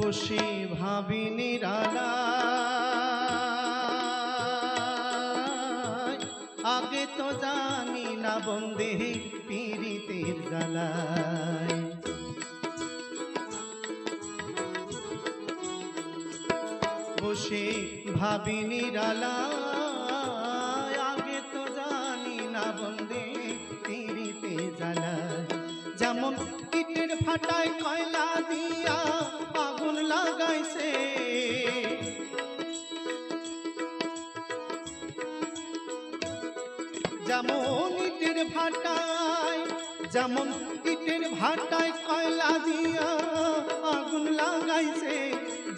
বসে ভাবি নিরালা আগে তো জানি না বন্দে পীড়িতের জ্বালায়। বসে ভাবি নিরালা আগে তো জানি না বন্দে পীড়িতে জ্বালায়। যেমন ইটের ফাটায় যেমন ইটের ভাটায়, যেমন ইটের ভাটায় কয়লা দিয়া আগুন লাগাইছে,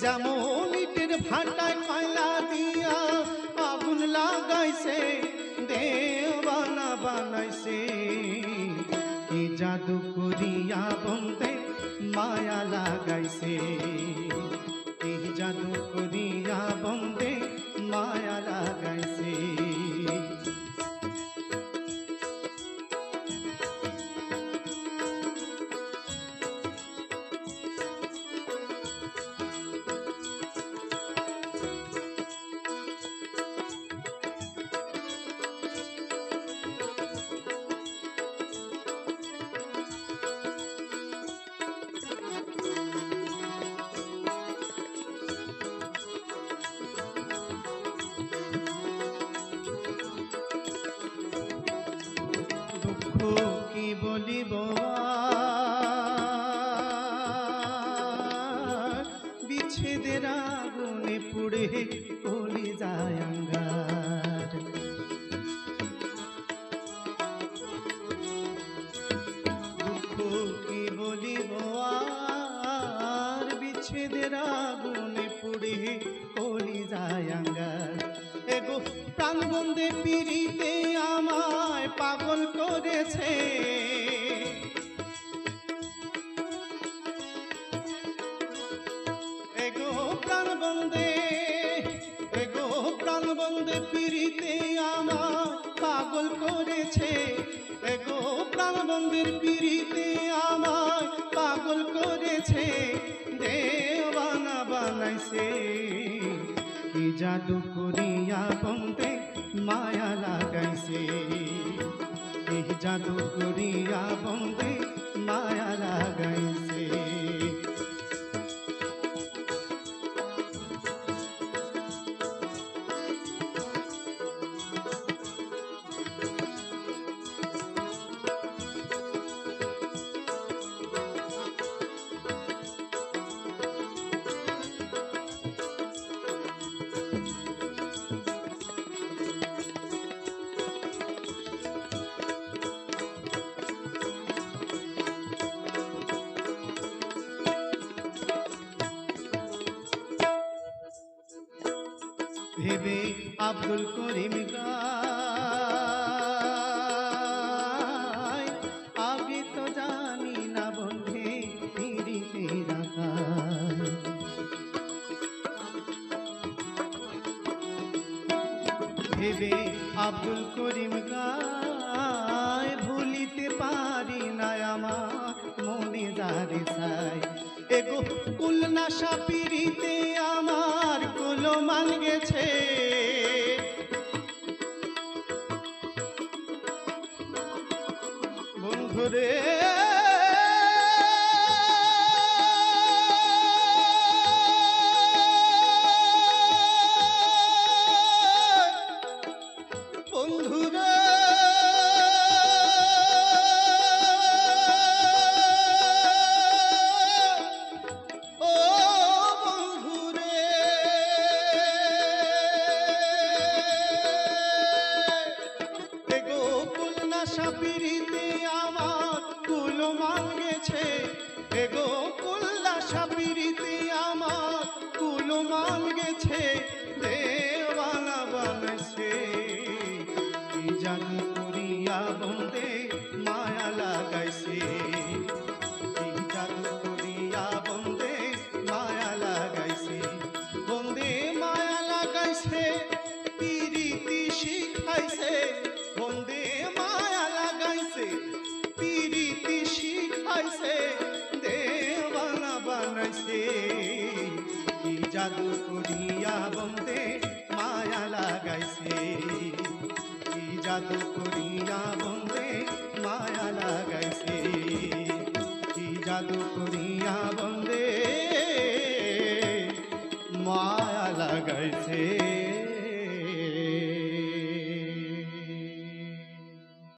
যেমন ইটের ভাটায় কয়লা দিয়া আগুন লাগাইছে, দেওয়ানা বানাইছে। কি জাদু করিয়া বন্দে মায়া লাগাইছে। কি বলিব? বিচ্ছেদের আগুনে পুড়ে কলি যায় আঙ্গার প্রাণবন্দে পিড়িতে আমায় পাগল করেছে। এগো প্রাণবন্দে এগো প্রাণবন্দে পিড়িতে আমায় পাগল করেছে। এগো প্রাণবন্দের পিড়িতে আমায় পাগল করেছে। দেওয়ানা বানাইছে জাদু করিয়া বন্দে মায়া লাগাইছে। এই জাদু করিয়া বন্দে মায়া লাগাইছে। ভেবে আব্দুল করিম গায়। আমি তো জানি না বন্ধে ভেবে আব্দুল করিম গায়, ভুলিতে পারি না আমার মনে যারে চাই এগো কুলনাশা পিড়িতে মান গেছে। বন্ধুরে কুলমান গেছে। কি জাদু করিয়া বন্দে মায়া লাগাইছে কি জাদু করিয়া বন্দে মায়া লাগাইছে কি জাদু করি